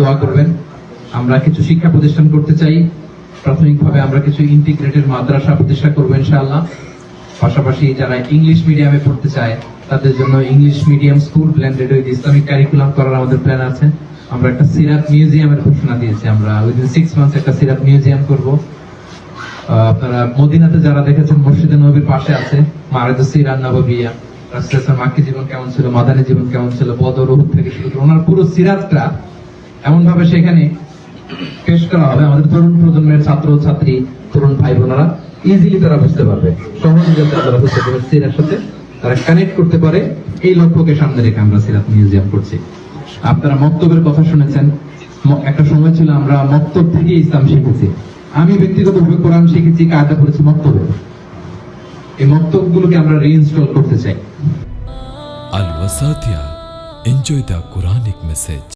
দোয়া করবেন। আমরা কিছু শিক্ষা প্রতিষ্ঠান করতে চাই। প্রাথমিকভাবে আমরা কিছু ইন্টিগ্রেটেড মাদ্রাসা প্রতিষ্ঠা করব ইনশাআল্লাহ। পাশাপাশি যারা ইংলিশ মিডিয়ামে পড়তে চায়, তাদের জন্য English medium school blended with Islamic curriculum করার আমাদের প্ল্যান আছে। আমরা একটা সিরাত মিউজিয়ামের ঘোষণা দিয়েছি। আমরা উইদিন সিক্স মান্থস একটা সিরাত মিউজিয়াম করব। আপনারা মদিনাতে যারা দেখেছেন, মসজিদে নবীর পাশে আছে, মারেদ সিরান নববিয়া। রাসূলুল্লাহ মাক্কি জীবন কেমন ছিল, মাদানী জীবন কেমন ছিল, বদর থেকে শুরু করে ওনার পুরো সিরাতটা এমন ভাবে সেখানে পেশ করা হবে। আমাদের তরুণ প্রজন্মের ছাত্র, ছাত্রী, তরুণ ভাই বোনেরা ইজিলি তারা বুঝতে পারবে। তারা বুঝতে পারবে সিরার সাথে তারা কানেক্ট করতে পারে। এই লক্ষ্যকে সামনে রেখে আমরা সিরাত মিউজিয়াম করছি। আপনারা মক্তবের কথা শুনেছেন। একটা সময় ছিল আমরা মক্তব থেকে ইসলাম শিখেছি। আমি ব্যক্তিগতভাবে কোরআন শিখেছি, কায়দা করেছি মক্তবে। এই মক্তবগুলোকে আমরা রিইনস্টল করতে চাই। আল Wasatia. Enjoy the Quranic message.